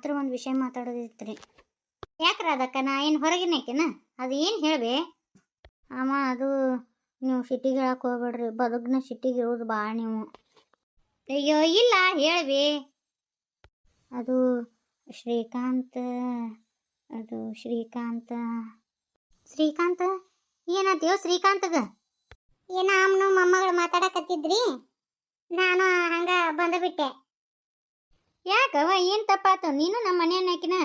ಹತ್ರ ಒಂದು ವಿಷಯ ಮಾತಾಡೋದಿತ್ತು ರೀ ಯಾಕ್ರ ಅದಕ್ಕ ನಾ ಏನು ಹೊರಗಿನೇಕೆನ ಅದು ಏನು ಹೇಳ್ಬೆ? ಅಮ್ಮ, ಅದು ನೀವು ಸಿಟಿಗೆ ಹೇಳಕ್ಕೆ ಹೋಗ್ಬೇಡ್ರಿ. ಬದುಕನ್ನ ಸಿಟಿಗೆ ಇರೋದು ಭಾಳ ನೀವು. ಅಯ್ಯೋ, ಇಲ್ಲ, ಹೇಳ್ಬಿ. ಅದು ಶ್ರೀಕಾಂತ್, ಅದು ಶ್ರೀಕಾಂತ. ಶ್ರೀಕಾಂತ? ಏನಾದ್ಯೋ ಶ್ರೀಕಾಂತಗ? ಏನ ಅಮ್ಮನು ಮೊಮ್ಮಗಳು ಮಾತಾಡಕತ್ತಿದ್ರಿ. ನಾನು ಹಂಗ ಬಂದಬಿಟ್ಟೆ. ಯಾಕವ ಏನು ತಪ್ಪಾತು? ನೀನು ನಮ್ಮ ಮನೆಯನ್ನಾಕಿನ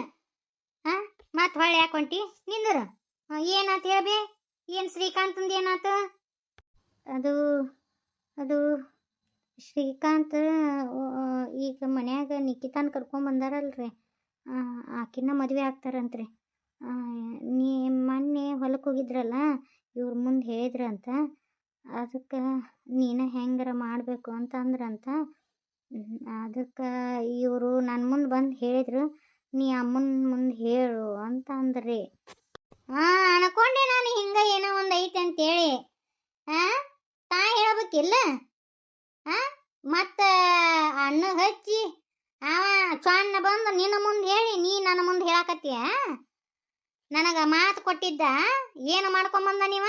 ಹಾಂ ಮತ್ತೆ ಹೊಳ್ಳಿ ಯಾಕೆ ಹೊಂಟಿ? ನಿಂದರು. ಏನಾತು ಹೇಳ್ಬಿ? ಏನು ಶ್ರೀಕಾಂತಂದು ಏನಾತು? ಅದು ಅದು ಶ್ರೀಕಾಂತ್ ಈಗ ಮನ್ಯಾಗ ನಿಖಿತಾನ್ ಕರ್ಕೊಂಡ್ ಬಂದಾರಲ್ರಿ. ಆಕಿನ ಮದುವೆ ಆಗ್ತಾರಂತ್ರಿ. ನೀ ಮೊನ್ನೆ ಹೊಲಕ್ಕೆ ಹೋಗಿದ್ರಲ್ಲ, ಇವ್ರ ಮುಂದೆ ಹೇಳಿದ್ರಂತ. ಅದಕ್ಕೆ ನೀನು ಹೆಂಗಾರ ಮಾಡಬೇಕು ಅಂತ ಅಂದ್ರಂತ ಅದಕ್ಕೆ ಇವರು ನನ್ನ ಮುಂದೆ ಬಂದು ಹೇಳಿದ್ರು, ನೀ ಅಮ್ಮನ ಮುಂದೆ ಹೇಳು ಅಂತ ಅಂದ್ರಿ. ಹಾಂ, ಅನ್ಕೊಂಡೆ ನಾನು, ಹಿಂಗೆ ಏನೋ ಒಂದು ಐತೆ ಅಂತೇಳಿ. ಹಾಂ, ತಾ ಹೇಳ್ಬೇಕಿಲ್ಲ? ಹಾಂ, ಮತ್ತು ಅಣ್ಣ ಹಚ್ಚಿ, ಅವ ಚಣ್ಣ ಬಂದು, ನಿನ್ನ ಮುಂದೆ ಹೇಳಿ, ನೀ ನನ್ನ ಮುಂದೆ ಹೇಳಕತ್ತೀಯ? ನನಗೆ ಮಾತು ಕೊಟ್ಟಿದ್ದ, ಏನು ಮಾಡ್ಕೊಂಬಂದ ನೀವ?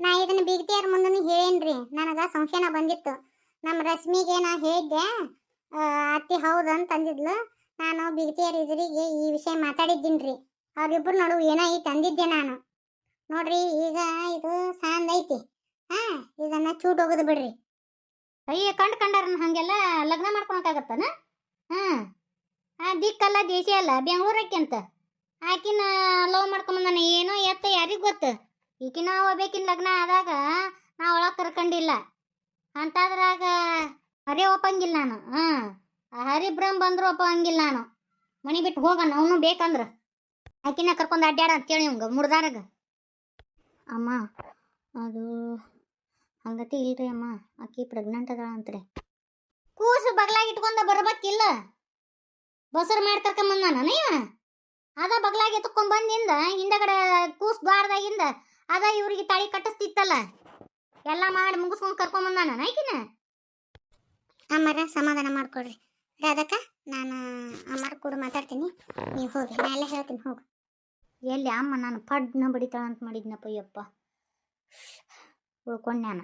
ನಾ ಇದನ್ನ ಬಿಗ್ತಿಯರ್ ಮುಂದೆ ಹೇಳೇನ್ರಿ, ನನಗೆ ಸಂಶಯನ ಬಂದಿತ್ತು. ನಮ್ಮ ರಶ್ಮಿಗೆ ನಾ ಹೇಗೆ ಅತ್ತಿ ಹೌದು ಅಂತ ಅಂದಿದ್ಲು. ನಾನು ಬಿಗಿತಿಯರ್ ಇದ್ರಿಗೆ ಈ ವಿಷಯ ಮಾತಾಡಿದ್ದೀನಿ ರೀ ಅವ್ರಿಬ್ಬರು ನಡುವೆ ಏನೋ ಈ ತಂದಿದ್ದೆ ನಾನು. ನೋಡ್ರಿ, ಈಗ ಇದು ಸಾಂದ್ ಐತಿ. ಹಾ, ಇದನ್ನ ಚೂಟ್ ಹೋಗೋದು ಬಿಡ್ರಿ. ಅಯ್ಯ, ಕಂಡು ಕಂಡಾರ ಹಂಗೆಲ್ಲ ಲಗ್ನ ಮಾಡ್ಕೊಳಕಾಗತ್ತನ ಹಾಂ. ಆ, ದಿಕ್ಕಲ್ಲ ದೇಶ ಅಲ್ಲ ಬೆಂಗಳೂರಕ್ಕೆ ಅಂತ ಆಕಿನ ಲವ್ ಮಾಡ್ಕೊಂಬಂದಾನ, ಏನೋ ಎತ್ತ ಯಾರಿಗೆ ಗೊತ್ತು? ಈಕಿನ ಒಬ್ಬೇಕಿನ ಲಗ್ನ ಆದಾಗ ನಾ ಒಳಗೆ ಕರ್ಕೊಂಡಿಲ್ಲ. ಅಂತಾದ್ರಾಗ ಹರಿ ಒಪ್ಪಂಗಿಲ್ಲ ನಾನು. ಹಾಂ ಹರಿಬ್ರಹ್ಮ ಬಂದ್ರು ಒಪ್ಪಂಗಿಲ್ಲ ನಾನು. ಮನೆ ಬಿಟ್ಟು ಹೋಗೋಣ, ಅವನು ಬೇಕಂದ್ರೆ. ಆಕಿನ ಕರ್ಕೊಂಡು ಅಡ್ಡಾಡ ಅಂತೇಳಿ ಇವಂಗ ಮುಡ್ದಾರಾಗ ಅಮ್ಮ, ಅದು ಹಂಗತಿ ಇಲ್ರಿ ಅಮ್ಮ, ಆಕಿ ಪ್ರೆಗ್ನೆಂಟ್ ಅದಾಳ ಅಂತ್ರಿ. ಕೂಸು ಬಗ್ಲಾಗಿ ಇಟ್ಕೊಂಡ ಬರ್ಬೇಕಿಲ್ಲ. ಬಸರ್ ಮಾಡಿ ಕರ್ಕೊಂಬಂದ ನಾನು ಅದ ಬಗ್ಲಾಗಿ ಎತ್ಕೊಂಡ್ ಬಂದಿಂದ ಹಿಂದಗಡೆ ಕೂಸ್ ದ್ವಾರದಾಗಿಂದ ಅದ ಇವ್ರಿಗೆ ತಾಳಿ ಕಟ್ಟಿಸ್ತಿತ್ತಲ್ಲ. ಎಲ್ಲ ಮಾಡಿ ಬಂದ ಕರ್ಕೊಂಬಂದಾನ ಆಕಿನ ಅಮ್ಮರ ಸಮಾಧಾನ ಮಾಡ್ಕೊಡ್ರಿ ರಾಧಕ್ಕ ನಾನು ಅಮ್ಮರ ಕೂಡ ಮಾತಾಡ್ತೀನಿ. ನೀವು ಹೋಗಿ ನಾ ಎಲ್ಲ ಹೇಳ್ತೀನಿ ಹೋಗು. ಎಲ್ಲಿ ಅಮ್ಮ ನಾನು ಪಡ್ನ ಬಡಿತಾಳ ಅಂತ ಮಾಡಿದ್ನಪ್ಪ ಯಪ್ಪ. ಉಳ್ಕೊಂಡ್ಯಾನ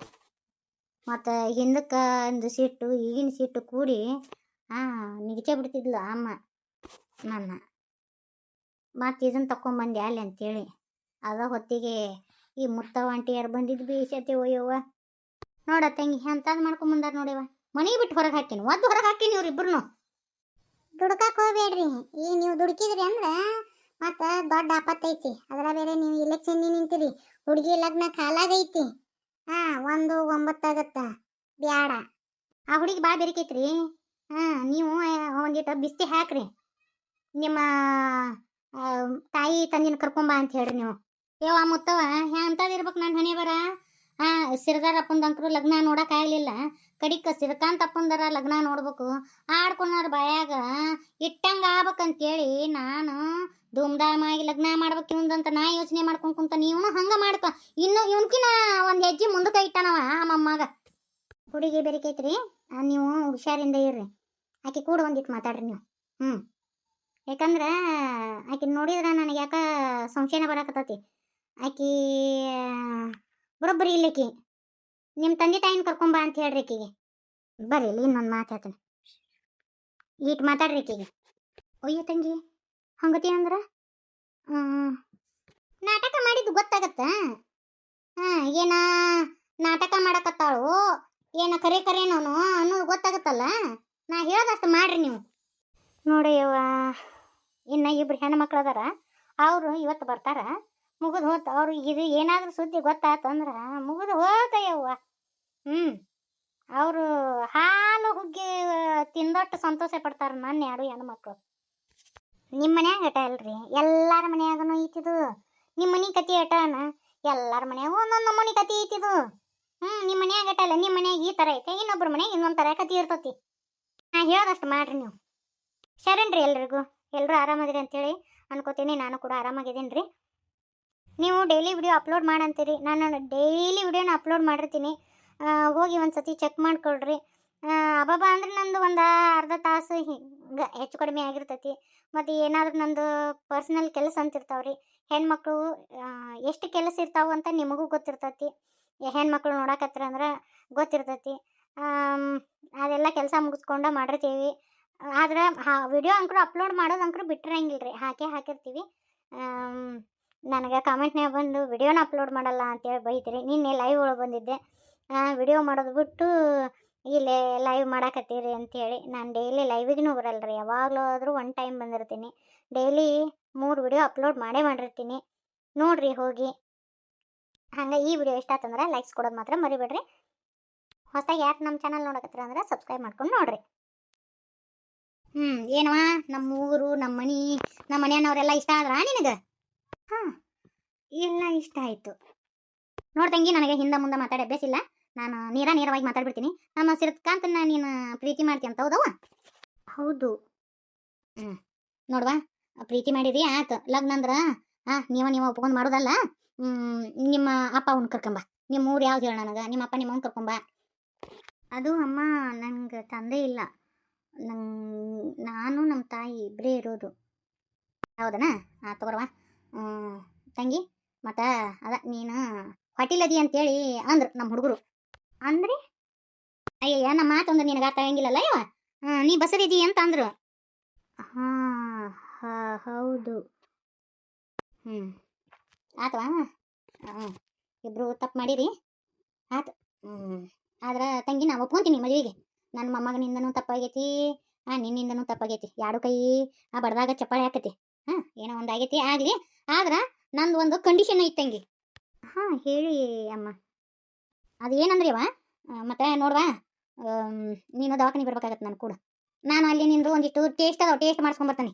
ಮತ್ತು ಹಿಂದಕ್ಕೆ ಒಂದು ಸಿಟ್ಟು ಈಗಿನ ಸಿಟ್ಟು ಕೂಡಿ ಹಾಂ ನಿಗಚೆ ಬಿಡ್ತಿದ್ಲು ಅಮ್ಮ ನನ್ನ. ಮತ್ತು ಇದನ್ನು ತಗೊಂಬಂದೆ ಅಲ್ಲಿ ಅಂತೇಳಿ. ಅದ ಹೊತ್ತಿಗೆ ಈ ಮುತ್ತವ ಆಂಟಿಯಾರು ಬಂದಿದ್ದು ಬೇಸತ್ತೆ ಓಯ್ಯವ್ವ ನೋಡ ತಂಗಿ, ಎಂತಾದ್ ಮಾಡ್ಕೊಂಡ್ ಬಂದಾರ ನೋಡಿವ. ಮನಿ ಬಿಟ್ಟು ಹೊರಗೆ ಹಾಕಿನಿ ಒದ್ದು ಹೊರಗೆ ಹಾಕಿನಿ ಇವ್ರಿಬ್ರು ದುಡ್ಕಕ್ಕೆ ಹೋಗ್ಬೇಡ್ರಿ, ಈ ನೀವು ದುಡುಕಿದ್ರಿ ಅಂದ್ರೆ ಮತ್ತು ದೊಡ್ಡ ಆಪತ್ತೈತಿ ಅದರ ಬೇರೆ ನೀವು ಇಲೆಕ್ಷನ್ ನಿಂತಿರಿ, ಹುಡುಗಿ ಲಗ್ನ ಕಾಲಾಗೈತಿ ಹಾ, ಒಂದು ಒಂಬತ್ತಾಗತ್ತ ಬ್ಯಾಡ. ಆ ಹುಡುಗಿ ಭಾಳ ಬೆರಿಕೈತ್ರಿ ಹಾ, ನೀವು ಒಂದಿಟ್ಟು ಬಿಸ್ತಿ ಹಾಕ್ರಿ. ನಿಮ್ಮ ತಾಯಿ ತಂದಿನ ಕರ್ಕೊಂಬ ಅಂತ ಹೇಳ್ರಿ ನೀವು. ಯವ್ವ ಮುತ್ತವ ಎಂಥದ್ದು ಇರ್ಬೇಕು ನನ್ನ ಹಣೆ ಬರ ಹಾ ಸಿರದಾರ ಅಪ್ಪಂದಂಕರು ಲಗ್ನ ನೋಡಕ್ ಆಗ್ಲಿಲ್ಲ. ಕಡಿಕ ಸಿರಕಾಂತ್ ಅಪ್ಪಂದರ ಲಗ್ನ ನೋಡ್ಬೇಕು. ಆಡ್ಕೊಂಡ್ರ ಬಾಯಾಗ ಇಟ್ಟಂಗ ಆಗ್ಬೇಕಂತೇಳಿ ನಾನು ಧೂಮ್ಧಾಮಾಗಿ ಲಗ್ನ ಮಾಡ್ಬೇಕು ಇವಂದಂತ ನಾ ಯೋಚನೆ ಮಾಡ್ಕೊಂಡು ಕುಂತ ನೀವು ಹಂಗೆ ಮಾಡ್ಕೊ. ಇನ್ನು ಇವನ್ಕಿನ ಒಂದು ಹೆಜ್ಜೆ ಮುಂದಕ್ಕೆ ಇಟ್ಟಾನವ ಆ ಮಮ್ಮಗ. ಹುಡುಗಿ ಬೆರಿಕೈತ್ರಿ ನೀವು ಹುಷಾರಿಂದ ಇರ್ರಿ. ಆಕೆ ಕೂಡ ಒಂದಿಟ್ಟು ಮಾತಾಡ್ರಿ ನೀವು. ಹ್ಞೂ ಯಾಕಂದ್ರೆ ಆಕೆ ನೋಡಿದ್ರೆ ನನಗೆ ಯಾಕ ಸಂಶಯನ ಬರಕತ್ತೈತಿ. ಆಕಿ, ಬರೋಬ್ಬರಿ ಇಲ್ಲಕಿ. ನಿಮ್ಮ ತಂದೆ ತಾಯಿನ ಕರ್ಕೊಂಬಾ ಅಂತ ಹೇಳ್ರಿ ಈಕಿಗೆ. ಬರ್ರಿ, ಇಲ್ಲಿ ಇನ್ನೊಂದು ಮಾತು ಹೇಳ್ತೇನೆ. ಈಟ್ ಮಾತಾಡ್ರಿ ಈಕಿಗೆ. ಒಯ್ಯ ತಂಗಿ, ಹಂಗತಿ ಅಂದ್ರೆ? ನಾಟಕ ಮಾಡಿದ್ದು ಗೊತ್ತಾಗತ್ತ? ಹಾಂ, ಏನ ನಾಟಕ ಮಾಡಕತ್ತಾಳು, ಏನ ಕರೆ ಕರೆನೋನು ಅನ್ನೋದು ಗೊತ್ತಾಗತ್ತಲ್ಲ? ನಾ ಹೇಳೋದಷ್ಟು ಮಾಡ್ರಿ ನೀವು. ನೋಡಿ ಇನ್ನು ಇಬ್ರು ಹೆಣ್ಮಕ್ಳು ಅದಾರ ಅವರು ಇವತ್ತು ಬರ್ತಾರ. ಮುಗಿದು ಹೋತ ಅವ್ರಿಗೆ ಇದು ಏನಾದರೂ ಸುದ್ದಿ ಗೊತ್ತಾತಂದ್ರೆ ಮುಗಿದು ಹೋತ ಯವ್ವ ಹ್ಞೂ ಅವರು ಹಾಲು ಹುಗ್ಗಿ ತಿಂದೊಟ್ಟು ಸಂತೋಷ ಪಡ್ತಾರೆ ನನ್ನ ಯಾರು ಹೆಣ್ಮಕ್ಳು. ನಿಮ್ಮ ಮನ್ಯಾಗ ಅಟ ಅಲ್ರಿ? ಎಲ್ಲಾರ ಮನ್ಯಾಗನು ಐತಿದು ನಿಮ್ಮ ಮನೆ ಕತಿ ಅಟನ ಎಲ್ಲರ ಮನ್ಯಾಗ ಒಂದೊಂದು ನಮೂನಿ ಕತಿ ಐತಿದು ಹ್ಞೂ ನಿಮ್ಮ ಮನ್ಯಾಗ ಅಟ ಅಲ್ಲ ನಿಮ್ಮ ಮನ್ಯಾಗ ಈ ಥರ ಐತೆ, ಇನ್ನೊಬ್ರ ಮನ್ಯಾಗ ಇನ್ನೊಂದು ಥರ ಕತಿ ಇರ್ತತಿ. ನಾ ಹೇಳೋದಷ್ಟು ಮಾಡ್ರಿ ನೀವು. ಶರಣ್ರಿ ಎಲ್ರಿಗೂ. ಎಲ್ಲರೂ ಆರಾಮದಿರಿ ಅಂತೇಳಿ ಅನ್ಕೋತೀನಿ, ನಾನು ಕೂಡ ಆರಾಮಾಗಿದ್ದೀನಿ ರೀ. ನೀವು ಡೈಲಿ ವಿಡಿಯೋ ಅಪ್ಲೋಡ್ ಮಾಡಂತೀರಿ. ನಾನು ಡೈಲಿ ವಿಡಿಯೋನ ಅಪ್ಲೋಡ್ ಮಾಡಿರ್ತೀನಿ. ಹೋಗಿ ಒಂದು ಸತಿ ಚೆಕ್ ಮಾಡ್ಕೊಳ್ರಿ ಅಬಾಬಾ ಅಂದ್ರೆ ನಂದು ಒಂದು ಅರ್ಧ ತಾಸು ಹಿಂಗೆ ಹೆಚ್ಚು ಕಡಿಮೆ ಆಗಿರ್ತೈತಿ. ಮತ್ತು ಏನಾದರೂ ನಂದು ಪರ್ಸ್ನಲ್ ಕೆಲಸ ಅಂತ ಇರ್ತಾವ್ರಿ. ಹೆಣ್ಮಕ್ಳು ಎಷ್ಟು ಕೆಲಸ ಇರ್ತಾವೆ ಅಂತ ನಿಮಗೂ ಗೊತ್ತಿರ್ತೈತಿ. ಹೆಣ್ಮಕ್ಳು ನೋಡಕತ್ರ ಅಂದ್ರೆ ಗೊತ್ತಿರ್ತೈತಿ. ಅದೆಲ್ಲ ಕೆಲಸ ಮುಗಿಸ್ಕೊಂಡು ಮಾಡಿರ್ತೀವಿ. ಆದ್ರೆ, ಹಾ ವಿಡಿಯೋ ಅಂಕರು ಅಪ್ಲೋಡ್ ಮಾಡೋದು ಅಂಕರು ಬಿಟ್ಟಿರಂಗಿಲ್ಲ ರೀ ಹಾಕೇ ಹಾಕಿರ್ತೀವಿ. ನನಗೆ ಕಾಮೆಂಟ್ನಾಗ ಬಂದು, ವಿಡಿಯೋನ ಅಪ್ಲೋಡ್ ಮಾಡಲ್ಲ ಅಂತೇಳಿ ಬೈತೀರಿ. ನಿನ್ನೆ ಲೈವ್ ಒಳಗೆ ಬಂದಿದ್ದೆ. ವಿಡಿಯೋ ಮಾಡೋದು ಬಿಟ್ಟು ಇಲ್ಲೇ ಲೈವ್ ಮಾಡಾಕತ್ತೀರಿ ಅಂಥೇಳಿ ನಾನು ಡೈಲಿ ಲೈವಿಗೂ ಬರಲ್ಲ ರೀ ಯಾವಾಗಲೂ ಆದರೂ ಒನ್ ಟೈಮ್ ಬಂದಿರ್ತೀನಿ. ಡೈಲಿ ಮೂರು ವಿಡಿಯೋ ಅಪ್ಲೋಡ್ ಮಾಡೇ ಮಾಡಿರ್ತೀನಿ. ನೋಡ್ರಿ ಹೋಗಿ. ಹಂಗೆ ಈ ವಿಡಿಯೋ ಇಷ್ಟ ಆತಂದ್ರೆ ಲೈಕ್ಸ್ ಕೊಡೋದು ಮಾತ್ರ ಮರಿಬೇಡ್ರಿ. ಹೊಸದಾಗಿ ಯಾರು ನಮ್ಮ ಚಾನಲ್ ನೋಡಕತ್ತೀರ ಅಂದ್ರೆ ಸಬ್ಸ್ಕ್ರೈಬ್ ಮಾಡ್ಕೊಂಡು ನೋಡ್ರಿ. ಹ್ಞೂ ಏನವ ನಮ್ಮ ಊರು ನಮ್ಮ ಮನೆ ನಮ್ಮ ಮನೆಯವ್ರೆಲ್ಲ ಇಷ್ಟ ಆದ್ರಾ ನಿನಗೆ? ಹಾಂ ಎಲ್ಲ ಇಷ್ಟ ಆಯಿತು. ನೋಡ್ದಂಗೆ ನನಗೆ ಹಿಂದೆ ಮುಂದೆ ಮಾತಾಡಿ ಅಭ್ಯಾಸ ಇಲ್ಲ ನಾನು ನೇರ ನೇರವಾಗಿ ಮಾತಾಡ್ಬಿಡ್ತೀನಿ. ನಮ್ಮ ಸಿರತ್ಕಾಂತನ ನೀನು ಪ್ರೀತಿ ಮಾಡ್ತೀಯ ಅಂತ ಹೌದವ ಹೌದು. ಹ್ಞೂ ನೋಡ್ವಾ ಪ್ರೀತಿ ಮಾಡಿರಿ ಆತು ಲಗ್ನ ಅಂದ್ರೆ ಹಾಂ ನೀವ ನೀವು ಒಪ್ಕೊಂಡು ಮಾಡೋದಲ್ಲ? ನಿಮ್ಮ ಅಪ್ಪ ಅವ್ನ ಕರ್ಕೊಂಬ. ನಿಮ್ಮ ಊರು ಯಾವ್ದು ಹೇಳ ನನಗೆ? ನಿಮ್ಮ ಅಪ್ಪ ನಿಮ್ಮ ಅವ್ನ ಕರ್ಕೊಂಬ. ಅದು ಅಮ್ಮ ನನಗೆ ತಂದೆ ಇಲ್ಲ. ನಂಗೆ ನಾನು ನಮ್ಮ ತಾಯಿ ಇಬ್ಬರೇ ಇರೋದು. ಹೌದನಾ? ಹಾಂ ತಗೋರವ. ತಂಗಿ, ಮತ್ತು ಅದ ನೀನು ಹೊಟ್ಟಿಲದಿ ಅಂತೇಳಿ ಅಂದ್ರು ನಮ್ಮ ಹುಡುಗರು. ಅಂದ್ರೆ, ಅಯ್ಯಯ್ಯ ನಮ್ಮ ಮಾತು ಅಂದ್ರೆ ನಿನಗೆ ಅರ್ಥ ಆಗಂಗಿಲ್ಲಲ್ಲ ಇವ ನೀ ಬಸರಿದಿ ಅಂತ ಅಂದ್ರು. ಹಾಂ ಹೌದು. ಹ್ಞೂ ಆತವಾ? ಹ್ಞೂ ಇಬ್ಬರು ತಪ್ಪು ಮಾಡಿರಿ? ಆತು ಹ್ಞೂ ಆದ್ರೆ ತಂಗಿ ನಾ ಒಪ್ಕೊಂತೀನಿ ಮದುವೆಗೆ. ನನ್ನ ಮೊಮ್ಮಗನಿಂದನೂ ತಪ್ಪಾಗೈತಿ ಹಾಂ ನಿನ್ನಿಂದನೂ ತಪ್ಪಾಗೈತಿ. ಎರಡು ಕೈ, ಆ ಬಡದಾಗ ಚಪ್ಪಾಳೆ ಹಾಕತಿ. ಹಾಂ ಏನೋ ಒಂದು ಆಗೈತಿ, ಆಗಲಿ. ಆದ್ರೆ ನಂದು ಒಂದು ಕಂಡೀಷನ್ ಐತೆ ತಂಗಿ. ಹಾಂ, ಹೇಳಿ ಅಮ್ಮ. ಅದು ಏನಂದ್ರೆ ಅವ? ಮತ್ತೆ ನೋಡ್ವಾ ನೀನು ದವಾಖಾನೆ ಬರ್ಬೇಕಾಗತ್ತೆ ನಾನು ಕೂಡ. ನಾನು ಅಲ್ಲಿ ನಿಂದು ಒಂದಿಷ್ಟು ಟೇಸ್ಟ್ ಅದಾವ ಟೇಸ್ಟ್ ಮಾಡಿಸ್ಕೊಂಬರ್ತಾನೆ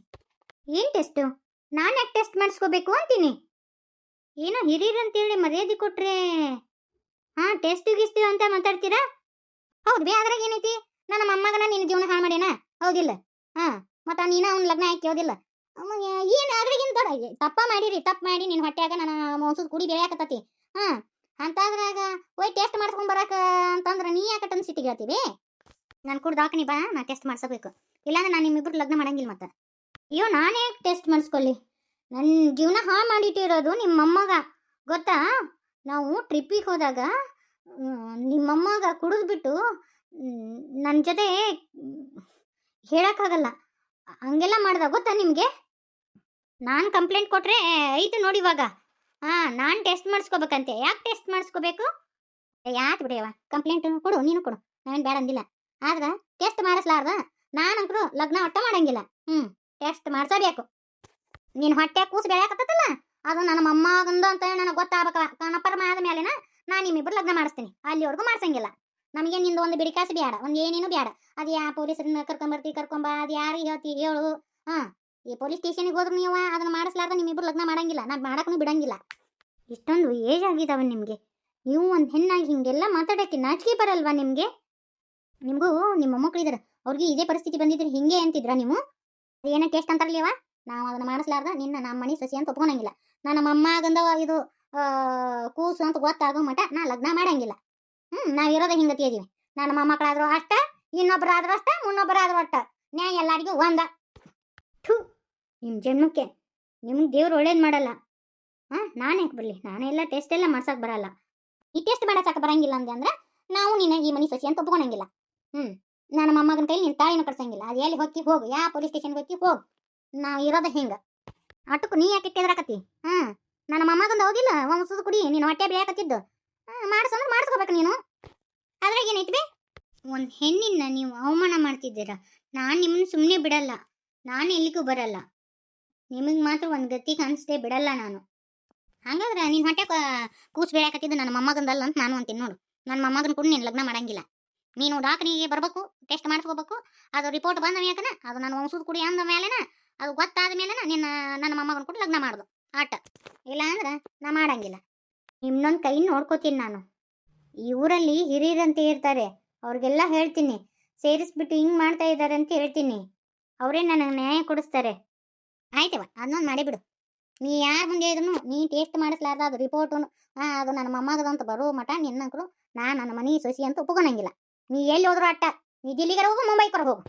ಏನು ಟೆಸ್ಟು ನಾನು ಯಾಕೆ ಟೆಸ್ಟ್ ಮಾಡಿಸ್ಕೋಬೇಕು ಅಂತೀನಿ? ಏನೋ ಹಿರಿಯರು ಅಂತೇಳಿ ಮರ್ಯಾದೆ ಕೊಟ್ರೆ. ಹಾಂ ಟೆಸ್ಟ್ ಗಿಸ್ತು ಅಂತ ಮಾತಾಡ್ತೀರಾ? ಹೌದು ಬೇ ಅದ್ರಾಗ ಏನೈತಿ? ನನ್ನ ಮೊಮ್ಮಗನ ನಿನ್ನ ಜೀವನ ಹಾಳು ಮಾಡ್ಯಾನ? ಹೌದಿಲ್ಲ. ಹಾಂ, ಮತ್ತು ನೀನು ಅವ್ನ ಲಗ್ನ ಹಾಕಿ ಹೌದಿಲ್ಲ ಏನು ಅದ್ರಾಗಿನ ದೊಡ್ಡ ತಪ್ಪ ಮಾಡಿರಿ, ತಪ್ಪು ಮಾಡಿ ನಿನ್ನ ಹೊಟ್ಯಾಗ ನಾನು ಮೊಸರು ಕುಡಿ ಬೆಳೆಯಾಕತ್ತತಿ. ಹಾಂ, ಅಂತಾದ್ರಾಗ ಹೋಯ್ ಟೆಸ್ಟ್ ಮಾಡಿಸ್ಕೊಂಡ್ ಬರಾಕ ಅಂತಂದ್ರೆ ನೀ ಯಾಕೆ ಟನ್ ಸಿಟಿಗೆ ಹೇಳ್ತೀವಿ? ನಾನು ಕೂಡ ದಾಖನಿ ಬಾ, ನಾ ಟೆಸ್ಟ್ ಮಾಡಿಸಬೇಕು. ಇಲ್ಲಾಂದ್ರೆ ನಾನು ನಿಮ್ಮಿಬ್ರು ಲಗ್ನ ಮಾಡಂಗಿಲ್ಲ ಮತ್ತೆ. ಅಯ್ಯೋ, ನಾನೇ ಟೆಸ್ಟ್ ಮಾಡಿಸ್ಕೊಳ್ಳಿ ನನ್ನ ಜೀವನ ಹಾಳು ಮಾಡಿಟ್ಟಿರೋದು ನಿಮ್ಮಮ್ಮಗ. ಗೊತ್ತಾ? ನಾವು ಟ್ರಿಪ್ಪಿಗೆ ಹೋದಾಗ ನಿಮ್ಮಮ್ಮಗ ನಿಮ್ಮ ಮೊಮ್ಮಗ ಕುಡಿದ್ಬಿಟ್ಟು ನನ್ನ ಜೊತೆ ಹೇಳಕ್ಕಾಗಲ್ಲ. ಹಂಗೆಲ್ಲ ಮಾಡ್ದ ಗೊತ್ತಾ ನಿಮಗೆ? ನಾನು ಕಂಪ್ಲೇಂಟ್ ಕೊಟ್ರೆ ಐತೆ ನೋಡಿ ಇವಾಗ. ಹಾಂ, ನಾನು ಟೆಸ್ಟ್ ಮಾಡಿಸ್ಕೋಬೇಕಂತೆ. ಯಾಕೆ ಟೆಸ್ಟ್ ಮಾಡಿಸ್ಕೋಬೇಕು? ಯಾಕೆ ಬಿಡಿಯವ ಕಂಪ್ಲೇಂಟ್ ಕೊಡು, ನೀನು ಕೊಡು. ನಾವೇನು ಬೇಡ ಅಂದಿಲ್ಲ. ಆದ್ರೆ ಟೆಸ್ಟ್ ಮಾಡಿಸ್ಲಾರ್ದ? ನಾನಂಕರು ಲಗ್ನ ಒಟ್ಟ ಮಾಡಂಗಿಲ್ಲ. ಹ್ಞೂ ಟೆಸ್ಟ್ ಮಾಡಿಸಬೇಕು. ನೀನು ಹೊಟ್ಟೆ ಕೂಸು ಬೆಳೆಯಾಕತ್ತಲ್ಲ ಅದು ನನ್ನ ಮೊಮ್ಮಗಂದು ಅಂತ ನನಗೆ ಗೊತ್ತಾಗಬೇಕ ಕನಪರಮ ಆದ ಮೇಲೆನ ನಾನು ನಿಮ್ಮಿಬ್ಬರು ಲಗ್ನ ಮಾಡಿಸ್ತೀನಿ. ಅಲ್ಲಿವರೆಗೂ ಮಾಡ್ಸಂಗಿಲ್ಲ. ನಮಗೆ ನಿಂದು ಒಂದು ಬಿಡಿಕಾಸು ಬೇಡ ಒಂದು ಏನೇನು ಬೇಡ ಅದು ಯಾ ಪೊಲೀಸರನ್ನ ಕರ್ಕೊಂಬರ್ತಿ ಕರ್ಕೊಂಬ ಅದು ಯಾರಿಗೆ ಹೇಳ್ತಿ ಹೇಳು. ಹಾಂ, ಈ ಪೊಲೀಸ್ ಸ್ಟೇಷನಿಗೆ ಹೋದ್ರು ನೀವು, ಅದನ್ನ ಮಾಡಿಸ್ಲಾರ್ದ ನಿಮ್ಮಿಬ್ಬರು ಲಗ್ನ ಮಾಡಂಗಿಲ್ಲ, ನಾನು ಮಾಡಕ್ಕೂ ಬಿಡಂಗಿಲ್ಲ. ಇಷ್ಟೊಂದು ಏಜ್ ಆಗಿದಾವೆ ನಿಮಗೆ. ನೀವು ಒಂದು ಹೆಣ್ಣಾಗಿ ಹಿಂಗೆಲ್ಲ ಮಾತಾಡೋಕ್ಕೆ ನಾಚಿಕೆ ಬರಲ್ವಾ ನಿಮಗೆ? ನಿಮಗೂ ನಿಮ್ಮ ಮೊಮ್ಮಕ್ಳು ಇದಾರೆ, ಅವ್ರಿಗೆ ಇದೇ ಪರಿಸ್ಥಿತಿ ಬಂದಿದ್ರೆ ಹಿಂಗೆ ಅಂತಿದ್ರ ನೀವು? ಏನೋ ಟೇಸ್ಟ್ ಅಂತಾರಲಿವ ನಾವು ಅದನ್ನ ಮಾಡಿಸ್ಲಾರ್ದ ನಿನ್ನ ನಮ್ಮ ಮನೆ ಸಸಿ ಅಂತ ಒಪ್ಕೊಳಂಗಿಲ್ಲ. ಅಮ್ಮ ಆಗಂದವ ಇದು ಕೂಸು ಅಂತ ಗೊತ್ತಾಗೋ ಮಟ ನಾ ಲಗ್ನ ಮಾಡಂಗಿಲ್ಲ. ಹ್ಞೂ ನಾವು ಇರೋದ ಹಿಂಗತಿ ಇದೀವಿ ನನ್ನ ಮೊಮ್ಮಕ್ಕಳಾದ್ರು ಅಷ್ಟ ಇನ್ನೊಬ್ಬರಾದ್ರೂ ಅಷ್ಟ ಮುನ್ನೊಬ್ಬರಾದ್ರೂ ಅಷ್ಟ. ನ್ಯಾಯ ಎಲ್ಲಾರಿಗೂ ಒಂದ. ಥೂ ನಿಮ್ಮ ಜನ್ಮಕ್ಕೆ ನಿಮ್ಗೆ ದೇವ್ರು ಒಳ್ಳೇದು ಮಾಡಲ್ಲ. ಹಾಂ, ನಾನು ಯಾಕೆ ಬರಲಿ? ನಾನೆಲ್ಲ ಟೆಸ್ಟ್ ಎಲ್ಲ ಮಾಡ್ಸಕ್ಕೆ ಬರಲ್ಲ. ಈ ಟೆಸ್ಟ್ ಮಾಡಸಕ್ಕೆ ಬರಂಗಿಲ್ಲ ಅಂದೆ ಅಂದ್ರೆ, ನಾವು ನಿನ್ನ ಈ ಮನೆ ಸಸಿ ಅಂತ ಒಪ್ಕೊಳಂಗಿಲ್ಲ ಹ್ಞೂ ನನ್ನ ಮೊಮ್ಮಗನ ಕೈಲಿ ನಿನ್ನ ತಾಳಿನೂ ಕಟ್ಸಂಗಿಲ್ಲ. ಅದು ಎಲ್ಲಿ ಹೋಗಿ ಹೋಗು ಯಾವ ಪೊಲೀಸ್ ಸ್ಟೇಷನ್ಗೆ ಹೋಗಿ ಹೋಗು. ನಾವು ಇರೋದು ಹಿಂಗೆ. ಅಟಕು ನೀ ಯಾಕೆ ಕೆದ್ರಾಕತ್ತಿ ಹಾಂ ನನ್ನ ಮೊಮ್ಮಗಂದು ಹೌದಿಲ್ಲ ಒಂದು ಕುಡಿ, ನೀನು ಹೊಟ್ಟೆ ಬೆಳೆಯಾಕತ್ತಿದ್ದು ಮಾಡಿಸಂದ್ರೆ ಮಾಡಿಸ್ಕೋಬೇಕು ನೀನು. ಅದ್ರಾಗ ಏನೈತಿ ಬೇ? ಒಂದು ಹೆಣ್ಣಿನ ನೀವು ಅವಮಾನ ಮಾಡ್ತಿದ್ದೀರ. ನಾನು ನಿಮ್ಮನ್ನ ಸುಮ್ಮನೆ ಬಿಡಲ್ಲ. ನಾನು ಎಲ್ಲಿಗೂ ಬರಲ್ಲ. ನಿಮಗೆ ಮಾತ್ರ ಒಂದು ಗತಿ ಕಾಣಿಸ್ದೆ ಬಿಡಲ್ಲ ನಾನು. ಹಂಗಾದ್ರೆ ನೀನು ಹೊಟ್ಟೆ ಕೂಸು ಬೆಳೆಯಾಕತ್ತಿದ್ದು ನನ್ನ ಮೊಮ್ಮಗಂದಲ್ಲ ಅಂತ ನಾನು ಅಂತೀನಿ ನೋಡು. ನನ್ನ ಮೊಮ್ಮಗನ ಕೂಡ ನೀನು ಲಗ್ನ ಮಾಡಂಗಿಲ್ಲ. ನೀನು ಡಾಕ್ಟ್ರಿಗೆ ಬರಬೇಕು, ಟೆಸ್ಟ್ ಮಾಡಿಸ್ಕೋಬೇಕು. ಅದು ರಿಪೋರ್ಟ್ ಬಂದ ಮ್ಯಾಕನ ಅದು ನಾನು ವಂಶದ ಕುಡಿ ಅಂದ ಮೇಲೆನ, ಅದು ಗೊತ್ತಾದ ಮೇಲೆನ ನಿನ್ನ, ನನ್ನ ಮೊಮ್ಮಗನ ಕೂಡ ಲಗ್ನ ಮಾಡೋದು. ಆಟ. ಇಲ್ಲ ಅಂದ್ರೆ ನಾ ಮಾಡಂಗಿಲ್ಲ. ನಿಮ್ಮನ್ನೊಂದು ಕೈ ನೋಡ್ಕೋತೀನಿ ನಾನು. ಈ ಊರಲ್ಲಿ ಹಿರಿಯರಂತ ಇರ್ತಾರೆ. ಅವ್ರಿಗೆಲ್ಲ ಹೇಳ್ತೀನಿ. ಸೇರಿಸ್ಬಿಟ್ಟು ಹಿಂಗೆ ಮಾಡ್ತಾ ಇದ್ದಾರೆ ಅಂತ ಹೇಳ್ತೀನಿ. ಅವರೇ ನನಗೆ ನ್ಯಾಯ ಕೊಡಿಸ್ತಾರೆ. ಆಯ್ತವ ಅದನ್ನೊಂದು ಮಾಡಿಬಿಡು ನೀ ಯಾರು ಮುಂದೆ ಇದ್ರು ನೀ ಟೇಸ್ಟ್ ಮಾಡಿಸ್ಲಾರ್ದ ಅದು ರಿಪೋರ್ಟು ಹಾಂ, ಅದು ನನ್ನ ಮೊಮ್ಮಗದ ಬರೋ ಮಠ, ನಿನ್ನಂಕರು. ನಾನು ನನ್ನ ಮನೆ ಸೊಸಿ ಅಂತ ಒಪ್ಕೊಳಂಗಿಲ್ಲ ನೀ ಎಲ್ಲಿ ಹೋದ್ರು ಅಟ್ಟ. ನೀ ದಿಲ್ಲಿಗರ ಹೋಗು ಮುಂಬೈಕರ ಹೋಗು.